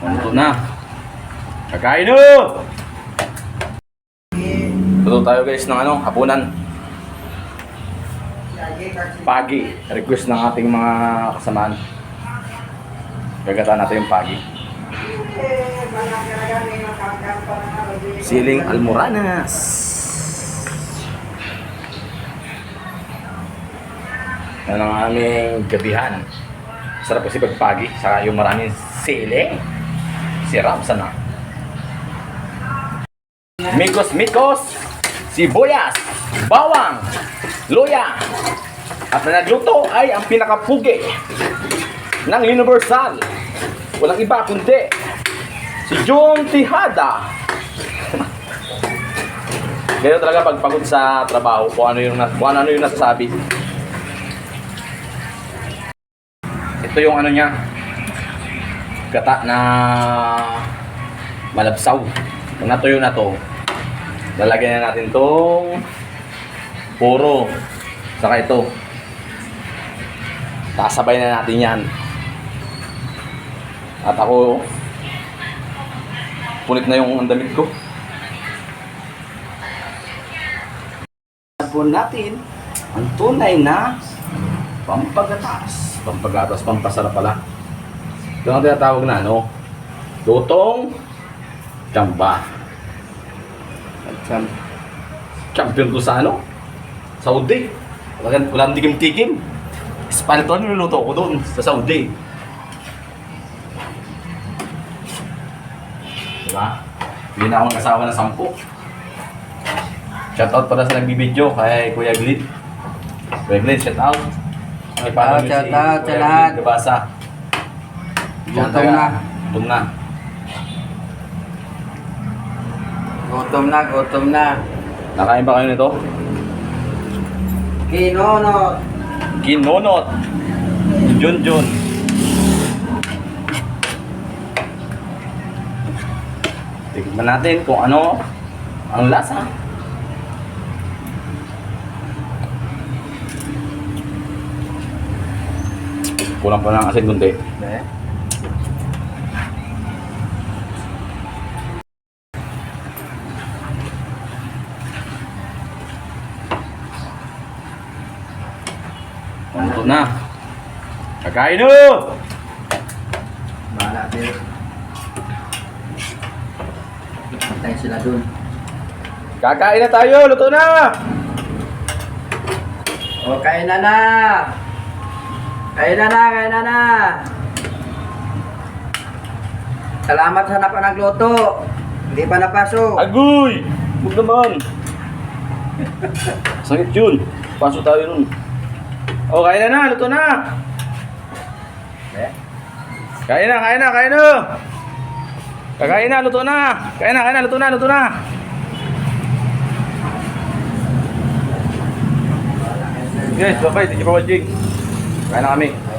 Ito na. Kakain na! Luto tayo guys ng ano, hapunan. Pagi. Request ng ating mga kasamaan. Gagata natin yung pagi. Siling Almoranas. Yan ang aming gabihan. Sarap kasi pagpagi. Saka yung maraming sili. Sirap sana. Mikos, mikos, sibuyas, bawang, luya. At na nagluto ay ang pinakapugi ng Universal. Walang iba kundi si Jun Tihada. Ganyan talaga pag pagod sa trabaho kung ano yung, na- kung ano yung nasasabi. Ito yung ano niya, gata na malabsaw. Kung natuyo na to, lalagyan na natin tong puro. Saka ito. Sasabay na natin yan. At ako, punit na yung damit ko. po natin ang tunay na pampagatas. Pampagatas, pampasarap pala. Ito ang tinatawag na ano, lutong Chamba. Cham champion ko sa ano? Saudi. Walang, walang tikim-tikim. Espalto niluluto ko doon sa Saudi. Diba? Hindi na akong asawa ng sampu. Shoutout pala sa nagbibideo kay Kuya Glid. Kuya Glid, shoutout. May Shoutout, shoutout sa lahat. Gabasa. Gutom na. Gutom na. Gutom na, gutom na. Nakain ba kayo nito? Kinono. Kinonot. Junjun. Tignan natin kung ano ang lasa. Kulang pa ng asin kunti. Eh? Ito na. Kakain na! Bahala din. Tayo sila dun. Kakain na tayo! Luto na! O, kain na na! Kain na na, kain na na! Salamat sa napanagluto. Hindi pa napasok. Agoy! Huwag naman! Sakit yun. Pasok tayo nun. Oh, kain na na! Luto na! Kain na, kain na, kain na! Kakain na, luto na! Kain na, kain na, luto na, luto na! Guys, bye-bye. Thank you for watching. Kain na kami.